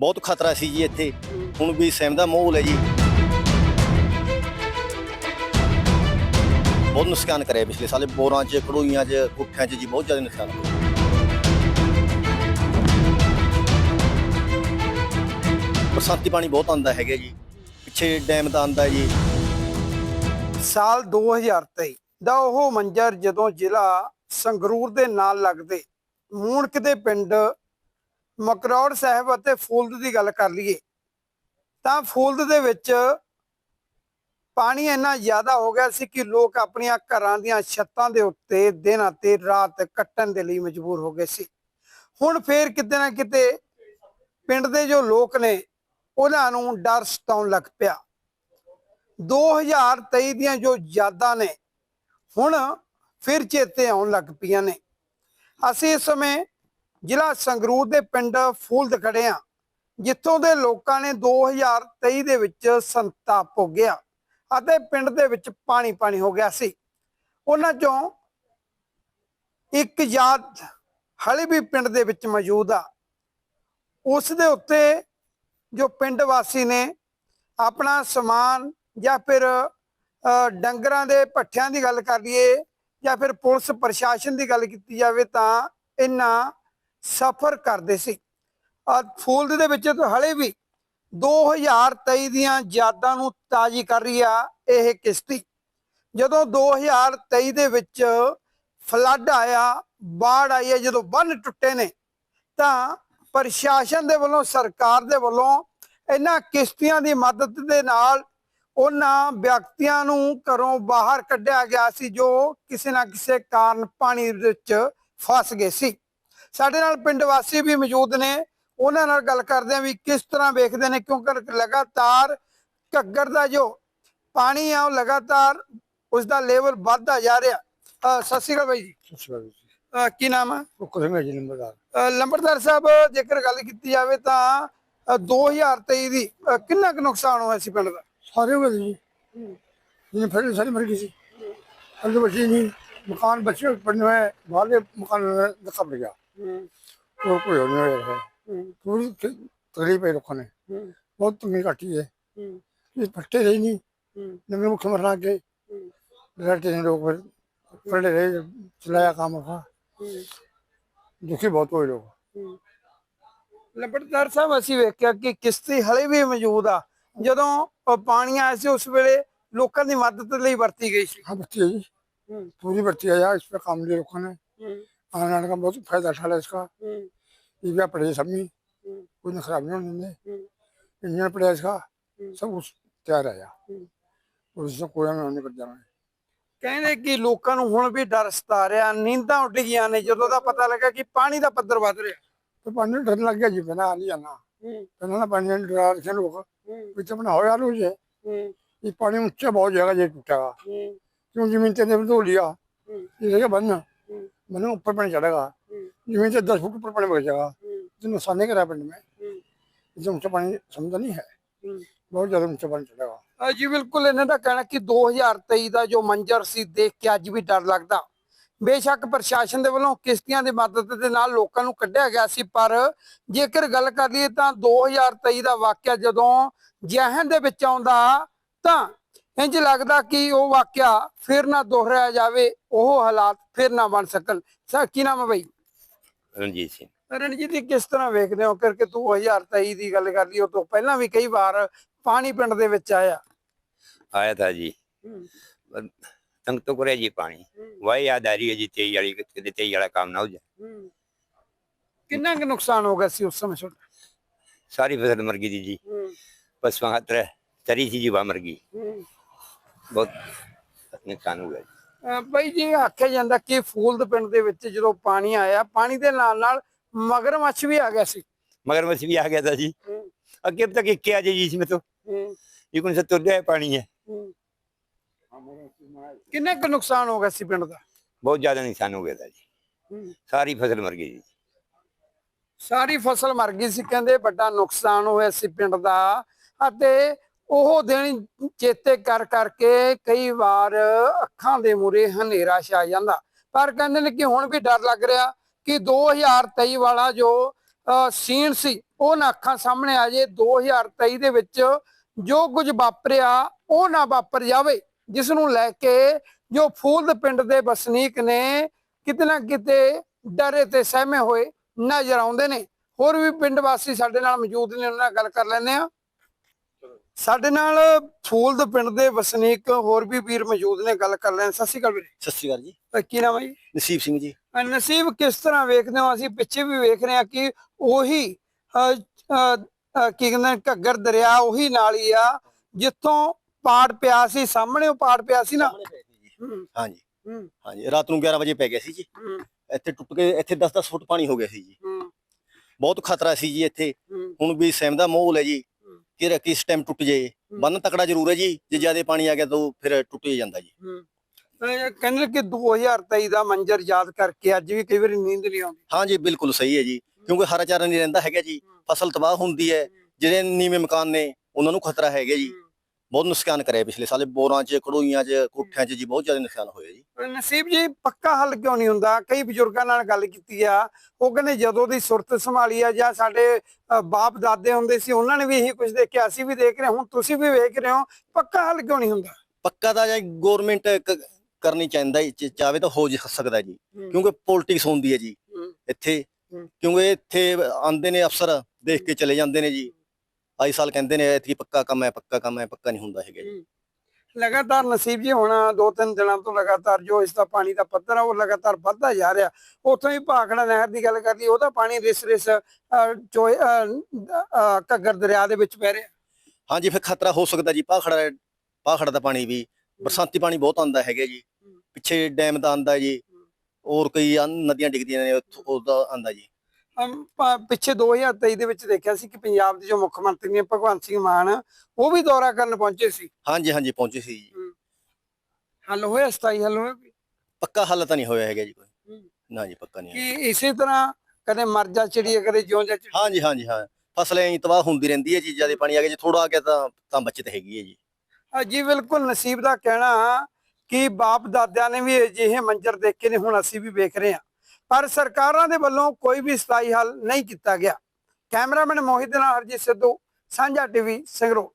ਬਹੁਤ ਖਤਰਾ ਸੀ ਜੀ ਇੱਥੇ। ਹੁਣ ਵੀ ਸਹਿਮ ਦਾ ਮਾਹੌਲ ਹੈ ਜੀ। ਬਹੁਤ ਨੁਕਸਾਨ ਕਰਿਆ ਪਿਛਲੇ ਸਾਲੇ ਬੋਰਾਂ 'ਚ ਕੜੋਈਆਂ 'ਚ ਕੁੱਠਿਆਂ 'ਚ ਜੀ, ਬਹੁਤ ਜ਼ਿਆਦਾ ਨੁਕਸਾਨ ਹੋਇਆ। ਬਰਸਾਤੀ ਪਾਣੀ ਬਹੁਤ ਆਉਂਦਾ ਹੈਗਾ ਜੀ। ਪਿੱਛੇ ਡੈਮ ਦਾ ਆਉਂਦਾ ਜੀ। ਸਾਲ 2023 ਦਾ ਉਹ ਮੰਜ਼ਰ ਜਦੋਂ ਜ਼ਿਲ੍ਹਾ ਸੰਗਰੂਰ ਦੇ ਨਾਲ ਲੱਗਦੇ, ਮੂਣਕ ਦੇ ਪਿੰਡ ਮਕਰੌੜ ਸਾਹਿਬ ਅਤੇ ਫੂਲਦ ਦੀ ਗੱਲ ਕਰ ਲਈਏ, ਤਾਂ ਫੂਲਦ ਦੇ ਵਿੱਚ ਪਾਣੀ ਇੰਨਾ ਜ਼ਿਆਦਾ ਹੋ ਗਿਆ ਸੀ ਕਿ ਲੋਕ ਆਪਣੀਆਂ ਘਰਾਂ ਦੀਆਂ ਛੱਤਾਂ ਦੇ ਉੱਤੇ ਦਿਨ ਅਤੇ ਰਾਤ ਕੱਟਣ ਦੇ ਲਈ ਮਜਬੂਰ ਹੋ ਗਏ ਸੀ। ਹੁਣ ਫੇਰ ਕਿਤੇ ਨਾ ਕਿਤੇ ਪਿੰਡ ਦੇ ਜੋ ਲੋਕ ਨੇ, ਉਹਨਾਂ ਨੂੰ ਡਰ ਸਤਾਉਣ ਲੱਗ ਪਿਆ। 2023 ਦੀਆਂ ਜੋ ਯਾਦਾਂ ਨੇ, ਹੁਣ ਫਿਰ ਚੇਤੇ ਆਉਣ ਲੱਗ ਪਈਆਂ ਨੇ। ਅਸੀਂ ਇਸ ਸਮੇਂ ਜ਼ਿਲ੍ਹਾ ਸੰਗਰੂਰ ਦੇ ਪਿੰਡ ਫੂਲਦ ਖੜੇ ਆ ਜਿੱਥੋਂ ਦੇ ਲੋਕਾਂ ਨੇ 2023 ਦੇ ਵਿੱਚ ਸੰਤਾਪ ਭੋਗਿਆ ਅਤੇ ਪਿੰਡ ਦੇ ਵਿੱਚ ਪਾਣੀ ਪਾਣੀ ਹੋ ਗਿਆ ਸੀ। ਉਹਨਾਂ ਚੋਂ ਇੱਕ ਯਾਦ ਹਲੇ ਵੀ ਪਿੰਡ ਦੇ ਵਿੱਚ ਮੌਜੂਦ ਆ। ਉਸ ਦੇ ਉੱਤੇ ਜੋ ਪਿੰਡ ਵਾਸੀ ਨੇ ਆਪਣਾ ਸਮਾਨ ਜਾਂ ਫਿਰ ਅ, ਡੰਗਰਾਂ ਦੇ ਪੱਠਿਆਂ ਦੀ ਗੱਲ ਕਰ ਲਈਏ ਜਾਂ ਫਿਰ ਪੁਲਿਸ ਪ੍ਰਸ਼ਾਸਨ ਦੀ ਗੱਲ ਕੀਤੀ ਜਾਵੇ ਤਾਂ ਇਹਨਾਂ ਸਫਰ ਕਰਦੇ ਸੀ। ਆ ਫੂਲਦ ਦੇ ਵਿੱਚ ਤਾਂ ਹਲੇ ਵੀ 2023 ਦੀਆਂ ਯਾਦਾਂ ਨੂੰ ਤਾਜ਼ੀ ਕਰ ਰਹੀ ਆ ਇਹ ਕਿਸ਼ਤੀ। ਜਦੋਂ 2023 ਦੇ ਵਿੱਚ ਫਲੱਡ ਆਇਆ, ਬਾੜ ਆਈ ਹੈ ਜਦੋਂ ਬੰਨ ਟੁੱਟੇ ਨੇ, ਤਾਂ ਪ੍ਰਸ਼ਾਸਨ ਦੇ ਵੱਲੋਂ, ਸਰਕਾਰ ਦੇ ਵੱਲੋਂ ਇਹਨਾਂ ਕਿਸ਼ਤੀਆਂ ਦੀ ਮਦਦ ਦੇ ਨਾਲ ਉਹਨਾਂ ਵਿਅਕਤੀਆਂ ਨੂੰ ਘਰੋਂ ਬਾਹਰ ਕੱਢਿਆ ਗਿਆ ਸੀ, ਜੋ ਕਿਸੇ ਨਾ ਕਿਸੇ ਕਾਰਨ ਪਾਣੀ ਵਿੱਚ ਫਸ ਗਏ ਸੀ। ਸਾਡੇ ਨਾਲ ਪਿੰਡ ਵਾਸੀ ਵੀ ਮੌਜੂਦ ਨੇ। ਉਹਨਾਂ ਨਾਲ ਗੱਲ ਕਰਦੇ ਆਂ ਵੀ ਕਿਸ ਤਰ੍ਹਾਂ ਵੇਖਦੇ ਨੇ ਕਿਉਂਕਿ ਲਗਾਤਾਰ ਘੱਗਰ ਦਾ ਜੋ ਪਾਣੀ ਆ ਉਹ ਲਗਾਤਾਰ ਉਸ ਦਾ ਲੈਵਲ ਵੱਧਦਾ ਜਾ ਰਿਹਾ। ਸਤਿ ਸ਼੍ਰੀ ਅਕਾਲ ਬਾਈ ਜੀ। ਕੀ ਨਾਮ ਕੁਝ ਨਹੀਂ ਜੀ ਨੰਬਰਦਾਰ। ਅ, ਲੰਬੜਦਾਰ ਸਾਹਿਬ ਜੇਕਰ ਗੱਲ ਕੀਤੀ ਜਾਵੇ ਤਾਂ ਅ, 2023 ਦੀ ਕਿੰਨਾ ਕੁ ਨੁਕਸਾਨ ਹੋਇਆ ਸੀ ਪਿੰਡ ਦਾ? ਸਾਰੇ ਹੋ ਗਏ ਜੀ। ਜਿਹਨੇ ਫਿਰ ਸਾਰੀ ਮਰ ਗਈ ਸੀ। ਅੰਦਰ ਬੱਚੇ ਨਹੀਂ ਮਕਾਨ ਬੱਚੇ ਪੜਨੇ ਹੋਏ ਬਾਹਰ ਦੇ ਮਕਾਨ ਦਾ ਕਬ ਗਿਆ। ਹੋਰ ਕੋਈ ਨਹੀਂ ਹੋਇਆ ਹੈ। ਪੂਰੀ ਤਕਲੀਫ ਹੈ ਲੋਕਾਂ ਨੇ। ਬਹੁਤ ਤੰਗੀ ਘਾਟੀ ਹੈ ਇਹ ਫੱਟੇ ਰਹੀ ਨਹੀਂ। ਨਵੇਂ ਮੁੱਖ ਮਰਨਾ ਅੱਗੇ। ਲੜਦੇ ਨੇ ਲੋਕ ਫੜੇ ਰਹੇ ਚਲਾਇਆ ਕੰਮ ਉਹ ਦੁਖੀ ਬਹੁਤ ਹੋਏ ਲੋਕ। ਲੰਬੜਦਾਰ ਸਾਹਿਬ ਅਸੀਂ ਵੇਖਿਆ ਕਿ ਕਿਸ਼ਤੀ ਹਲੇ ਵੀ ਮੌਜੂਦ ਆ। ਜਦੋਂ ਪਾਣੀ ਆਇਆ ਸੀ ਉਸ ਵੇਲੇ ਲੋਕਾਂ ਦੀ ਮਦਦ ਲਈ ਵਰਤੀ ਗਈ ਸੀ। ਹਾਂ ਵਰਤੀ ਜੀ। ਪੂਰੀ ਵਰਤੀ ਆ ਇਸ ਪਰ ਕੰਮ ਲਈ ਲੋਕਾਂ ਨੇ। लोगों ने आने जाने का बहुत फायदा उठा लिया इसका ये भी पड़े सब नहीं कोई ना खराब नहीं होने देंगे इंजन पड़े इसका सब कुछ तैयार है यार और इससे कोई हमें नहीं कर जाना है ਕਹਿੰਦੇ ਕਿ ਲੋਕਾਂ ਨੂੰ ਹੁਣ ਵੀ ਡਰ ਸਤਾ ਰਿਹਾ ਨੀਂਦਾਂ ਉੱਡ ਗਈਆਂ ਨੇ ਜਦੋਂ ਦਾ ਪਤਾ ਲੱਗਾ ਕਿ ਪਾਣੀ ਦਾ ਪੱਧਰ ਵੱਧ ਰਿਹਾ तो पानी डर लग गया जी पहना आ नहीं जाना पहना ना पानी डरा रखे लोग पीछे अपना हो यार मुझे ये पानी ऊंचा बहुत जगह ये टूटेगा क्यों जमीन से जब धो लिया ये जगह बंद बंद ऊपर पानी चढ़ेगा जमीन से दस फुट ऊपर पानी बच जाएगा तो नुकसान नहीं करा पिंड में इतना ऊंचा पानी समझा नहीं है बहुत ज्यादा ऊंचा पानी चढ़ेगा ਅ, ਜੀ ਬਿਲਕੁਲ ਇਹਨਾਂ ਦਾ ਕਹਿਣਾ ਕਿ 2023 ਦਾ ਜੋ ਮੰਜ਼ਰ ਸੀ ਦੇਖ ਕੇ ਅੱਜ ਵੀ ਡਰ ਲੱਗਦਾ ਬੇਸ਼ੱਕ ਪ੍ਰਸ਼ਾਸਨ ਦੇ ਵੱਲੋਂ ਕਿਸ਼ਤੀਆਂ ਦੀ ਮਦਦ ਦੇ ਨਾਲ ਲੋਕਾਂ ਨੂੰ ਕੱਢਿਆ ਗਿਆ ਸੀ ਪਰ ਜੇਕਰ ਗੱਲ ਕਰ ਲਈਏ ਤਾਂ 2023 ਦਾ ਵਾਕਿਆ ਜਦੋਂ ਜਹਨ ਦੇ ਵਿੱਚ ਆਉਂਦਾ ਤਾਂ ਇੰਜ ਲੱਗਦਾ ਕਿ ਉਹ ਵਾਕਿਆ ਫਿਰ ਨਾ ਦੁਹਰਾਇਆ ਜਾਵੇ ਉਹ ਹਾਲਾਤ ਫਿਰ ਨਾ ਬਣ ਸਕਣ। ਸਾ ਕੀ ਨਾਮ ਹੈ ਭਾਈ ਰਣਜੀਤ ਸਿੰਘ। ਰਣਜੀਤ ਜੀ ਕਿਸ ਤਰ੍ਹਾਂ ਵੇਖਦੇ ਹੋ? ਕਰਕੇ 2023 ਦੀ ਗੱਲ ਕਰ ਲਈ ਉਹ ਤੋਂ ਪਹਿਲਾਂ ਵੀ ਕਈ ਵਾਰ ਪਾਣੀ ਪਿੰਡ ਦੇ ਵਿੱਚ ਆਇਆ। ਆਇਆ ਤਾਂ ਜੀ। ਤੰਗ ਤੋਂ ਕਰਿਆ ਜੀ ਪਾਣੀ। ਵਾਹ ਯਾਦ ਆ ਰਹੀ ਹੈ ਜੀ 23 ਵਾਲੀ ਕਿਤੇ 23 ਵਾਲਾ ਕੰਮ ਨਾ ਹੋ ਜਾ ਕਿੰਨਾ ਕੁ ਨੁਕਸਾਨ ਹੋ ਗਿਆ ਸੀ ਉਸ ਸਮੇਂ ਛੋਟਾ? ਸਾਰੀ ਫਸਲ ਮਰ ਗਈ ਜੀ। ਪਸ਼ੂਆਂ ਖਾਤਰ ਤਰੀ ਸੀ ਜੀ ਵਾ ਮਰ ਗਈ। ਬਹੁਤ ਨੁਕਸਾਨ ਹੋ ਗਿਆ ਬਾਈ ਜੀ ਆਖਿਆ ਜਾਂਦਾ ਕਿ ਫੂਲਦ ਪਿੰਡ ਦੇ ਵਿੱਚ ਜਦੋਂ ਪਾਣੀ ਆਇਆ ਪਾਣੀ ਦੇ ਨਾਲ ਨਾਲ ਮਗਰਮੱਛ ਵੀ ਆ ਗਿਆ ਸੀ मगरमच्छ भी आ गया था जी अगे अब तक एक आ जाए जी इसमें तो ये कौन सा तुर गया पानी है ਕਿੰਨਾ ਕੁ ਨੁਕਸਾਨ ਹੋ ਗਿਆ ਸੀ ਪਿੰਡ ਦਾ बहुत ज्यादा नुकसान हो गया था जी सारी फसल मर गई जी ਸਾਰੀ ਫਸਲ ਮਰ ਗਈ ਸੀ ਕਹਿੰਦੇ ਵੱਡਾ ਨੁਕਸਾਨ ਹੋਇਆ ਸੀ ਪਿੰਡ ਦਾ ਅਤੇ ਉਹ ਦਿਨ ਚੇਤੇ ਕਰ ਕਰਕੇ ਕਈ ਵਾਰ ਅੱਖਾਂ ਦੇ ਮੂਰੇ ਹਨੇਰਾ ਛਾ ਜਾਂਦਾ। ਪਰ ਕਹਿੰਦੇ ਨੇ ਕਿ ਹੁਣ ਵੀ ਡਰ ਲੱਗ ਰਿਹਾ ਕਿ 2023 ਵਾਲਾ ਜੋ ਸੀਨ ਸੀ, ਉਹ ਨਾ ਅੱਖਾਂ ਸਾਹਮਣੇ ਆ ਜੇ। 2023 ਦੇ ਵਿੱਚ ਜੋ ਕੁਝ ਵਾਪਰਿਆ, ਉਹ ਨਾ ਵਾਪਰ ਜਾਵੇ। ਜਿਸ ਨੂੰ ਲੈ ਕੇ ਜੋ ਫੂਲਦ ਪਿੰਡ ਦੇ ਵਸਨੀਕ ਨੇ ਕਿਤੇ ਨਾ ਕਿਤੇ ਡਰੇ ਤੇ ਸਹਿਮੇ ਹੋਏ ਨਜ਼ਰ ਆਉਂਦੇ ਨੇ। ਹੋਰ ਵੀ ਪਿੰਡ ਵਾਸੀ ਸਾਡੇ ਨਾਲ ਮੌਜੂਦ ਨੇ, ਉਹਨਾਂ ਨਾਲ ਗੱਲ ਕਰ ਲੈਂਦੇ ਆ ਸਾਡੇ ਨਾਲ ਫੂਲਦ ਪਿੰਡ ਦੇ ਵਸਨੀਕ ਹੋਰ ਵੀ ਵੀਰ ਮੌਜੂਦ ਨੇ ਗੱਲ ਕਰ ਲੈਣ। ਸਤਿ ਸ਼੍ਰੀ ਅਕਾਲ ਵੀਰੇ। ਸਤਿ ਸ਼੍ਰੀ ਅਕਾਲ ਜੀ। ਕੀ ਨਾਮ ਹੈ ਜੀ? ਨਸੀਬ ਸਿੰਘ ਜੀ। ਅਹ ਨਸੀਬ ਕਿਸ ਤਰ੍ਹਾਂ ਵੇਖਦੇ ਹੋ? ਅਸੀਂ ਪਿੱਛੇ ਵੀ ਵੇਖ ਰਹੇ ਹਾਂ ਕਿ ਉਹੀ ਅਹ, ਅਹ, ਅਹ, ਕੀ ਕਹਿੰਦੇ ਨੇ, ਘੱਗਰ ਦਰਿਆ ਉਹੀ ਨਾਲੀ ਆ ਜਿੱਥੋਂ ਪਾੜ ਪਿਆ ਸੀ ਸਾਹਮਣੇ ਉਹ ਪਾੜ ਪਿਆ ਸੀ ਨਾ? ਹੂੰ, ਹਾਂਜੀ ਹੂੰ, ਹਾਂਜੀ ਰਾਤ ਨੂੰ 11 ਵਜੇ ਪੈ ਗਿਆ ਸੀ ਜੀ। ਹੂੰ, ਇੱਥੇ ਟੁੱਟ ਕੇ ਇੱਥੇ 10-10 ਫੁੱਟ ਪਾਣੀ ਹੋ ਗਿਆ ਸੀ ਜੀ। ਹੂੰ, ਬਹੁਤ ਖਤਰਾ ਸੀ ਜੀ ਇੱਥੇ। ਹੂੰ, ਹੁਣ ਵੀ ਸੈਮ ਦਾ ਮਾਹੌਲ ਹੈ ਜੀ। ਹੂੰ। ਕਿ ਰ- ਕਿਸ ਟਾਈਮ ਟੁੱਟ ਜੇ। ਬੰਨ ਤਕੜਾ ਜ਼ਰੂਰ ਹੈ ਜੀ ਜੇ ਜ਼ਿਆਦਾ ਪਾਣੀ ਆ ਗਿਆ ਤਾਂ ਫਿਰ ਟੁੱਟ ਹੀ ਜਾਂਦਾ ਜੀ। ਹੂੰ। ਕਹਿੰਦੇ ਕਿ 2023 ਦਾ ਮੰਜ਼ਰ ਯਾਦ ਕਰਕੇ ਅੱਜ ਵੀ ਕਈ ਵਾਰੀ ਨੀਂਦ ਨਹੀਂ ਆਉਂਦੀ। ਹਾਂਜੀ ਬਿਲਕੁਲ ਸਹੀ ਹੈ ਜੀ ਕਿਉਂਕਿ ਹਰਾ ਚਾਰਾ ਨਹੀਂ ਰਹਿੰਦਾ ਹੈਗਾ ਜੀ। ਫਸਲ ਤਬਾਹ ਹੁੰਦੀ ਹੈ ਜਿਹੜੇ ਨੀਵੇਂ ਮਕਾਨ ਨੇ ਉਹਨਾਂ ਨੂੰ ਖਤਰਾ ਹੈਗਾ ਜੀ। ਬਹੁਤ ਨੁਕਸਾਨ ਕਰਿਆ ਪਿਛਲੇ ਸਾਲੇ। ਬੋਰਾਂ 'ਚ ਕੜੋਈਆਂ 'ਚ ਕੋਠਿਆਂ 'ਚ ਜੀ ਬਹੁਤ ਜ਼ਿਆਦਾ ਨੁਕਸਾਨ ਹੋਇਆ ਜੀ। ਨਸੀਬ ਜੀ ਪੱਕਾ ਹੱਲ ਕਿਉਂ ਨਹੀਂ ਹੁੰਦਾ? ਕਈ ਬਜ਼ੁਰਗਾਂ ਨਾਲ ਗੱਲ ਕੀਤੀ ਆ। ਉਹ ਕਹਿੰਦੇ ਜਦੋਂ ਦੀ ਸੁਰਤ ਸੰਭਾਲੀ ਆ ਜਾਂ ਸਾਡੇ ਬਾਪ ਦਾਦੇ ਹੁੰਦੇ ਸੀ ਉਹਨਾਂ ਨੇ ਵੀ ਇਹੀ ਕੁਝ ਦੇਖਿਆ। ਅਸੀਂ ਵੀ ਦੇਖ ਰਹੇ ਹੁਣ ਤੁਸੀਂ ਵੀ ਵੇਖ ਰਹੇ ਹੋ। ਪੱਕਾ ਹੱਲ ਕਿਉਂ ਨਹੀਂ ਹੁੰਦਾ? ਪੱਕਾ ਤਾਂ ਜੀ ਗਵਰਨਮੈਂਟ ਕਰਨੀ ਚਾਹੁੰਦਾ ਚਾਹੇ ਤਾਂ ਹੋ ਸਕਦਾ ਜੀ। ਕਿਉਂਕਿ ਪੋਲਿਟਿਕਸ ਹੁੰਦੀ ਹੈ ਜੀ। ਇੱਥੇ। ਕਿਉਂਕਿ ਇੱਥੇ ਆਂਦੇ ਨੇ ਅਫਸਰ ਦੇਖ ਕੇ ਚਲੇ ਜਾਂਦੇ ਨੇ ਜੀ। ਆਈ ਸਾਲ ਕਹਿੰਦੇ ਨੇ ਇਤਕੀ ਪੱਕਾ ਕੰਮ ਹੈ ਪੱਕਾ ਕੰਮ ਹੈ ਪੱਕਾ ਨਹੀਂ ਹੁੰਦਾ ਹੈਗਾ ਜੀ। ਲਗਾਤਾਰ ਨਸੀਬ ਜੀ ਹੁਣ ਦੋ ਤਿੰਨ ਦਿਨਾਂ ਤੋਂ ਲਗਾਤਾਰ ਜੋ ਇਸ ਦਾ ਪਾਣੀ ਦਾ ਪੱਧਰ ਆ ਉਹ ਲਗਾਤਾਰ ਵੱਧਦਾ ਜਾ ਰਿਹਾ। ਉੱਥੋਂ ਹੀ ਭਾਖੜਾ ਨਹਿਰ ਦੀ ਗੱਲ ਕਰ ਲਈ ਉਹਦਾ ਪਾਣੀ ਰਿਸ ਰਿਸ ਘੱਗਰ ਦਰਿਆ ਦੇ ਵਿੱਚ ਪੈ ਰਿਹਾ। ਹਾਂਜੀ ਫਿਰ ਖਤਰਾ ਹੋ ਸਕਦਾ ਜੀ ਪਾਖੜਾ ਪਾਖੜਾ ਦਾ ਪਾਣੀ ਵੀ ਬਰਸਾਤੀ ਪਾਣੀ ਬਹੁਤ ਆਂਦਾ ਹੈਗਾ ਜੀ। ਪਿੱਛੇ ਡੈਮ ਦਾ ਆਂਦਾ ਜੀ ਔਰ ਕਈ ਨਦੀਆਂ ਡਿੱਗਦੀਆਂ ਨੇ ਉਹਦਾ ਆਂਦਾ ਜੀ। ਪਿੱਛੇ 2023 ਦੇ ਵਿੱਚ ਦੇਖਿਆ ਸੀ ਕਿ ਪੰਜਾਬ ਦੇ ਜੋ ਮੁੱਖ ਮੰਤਰੀ ਨੇ ਭਗਵੰਤ ਸਿੰਘ ਮਾਨ ਉਹ ਵੀ ਦੌਰਾ ਕਰਨ ਪਹੁੰਚੇ ਸੀ। ਹਾਂਜੀ ਹਾਂਜੀ ਪਹੁੰਚੇ ਸੀ ਜੀ। ਹੱਲ ਹੋਇਆ ਸਥਾਈ ਹੱਲ ਹੋਇਆ? ਪੱਕਾ ਹੱਲ ਤਾਂ ਨਹੀਂ ਹੋਇਆ ਹੈਗਾ ਜੀ ਕੋਈ। ਹੂੰ। ਨਾ ਜੀ ਪੱਕਾ ਨਹੀਂ। ਕਿ ਇਸੇ ਤਰ੍ਹਾਂ ਕਦੇ ਮਰ ਜਾ ਕਦੇ ਜਿਉਂ ਜਾ ਚਿੜੀ ਹਾਂਜੀ ਹਾਂਜੀ ਹਾਂ। ਫਸਲ ਐਂ ਤਬਾਹ ਹੁੰਦੀ ਰਹਿੰਦੀ ਹੈ ਜੀ ਜ਼ਿਆਦਾ ਪਾਣੀ ਆ ਗਿਆ ਜੇ ਥੋੜਾ ਆ ਗਿਆ ਤਾਂ ਤਾਂ ਬਚਤ ਹੈਗੀ ਹੈ ਜੀ। ਜੀ ਬਿਲਕੁਲ ਨਸੀਬ ਦਾ ਕਹਿਣਾ ਕਿ ਬਾਪ ਦਾਦਿਆਂ ਨੇ ਵੀ ਅਜਿਹੇ ਮੰਜ਼ਰ ਦੇਖੇ ਨੇ ਹੁਣ ਅਸੀਂ ਵੀ ਵੇਖ ਰਹੇ ਹਾਂ। ਪਰ ਸਰਕਾਰਾਂ ਦੇ ਵੱਲੋਂ ਕੋਈ ਵੀ ਸਥਾਈ ਹੱਲ ਨਹੀਂ ਕੀਤਾ ਗਿਆ। ਕੈਮਰਾਮੈਨ ਮੋਹਿਤ ਦੇ ਨਾਲ ਹਰਜੀਤ ਸਿੱਧੂ, ਸਾਂਝਾ ਟੀਵੀ ਸੰਗਰੂਰ।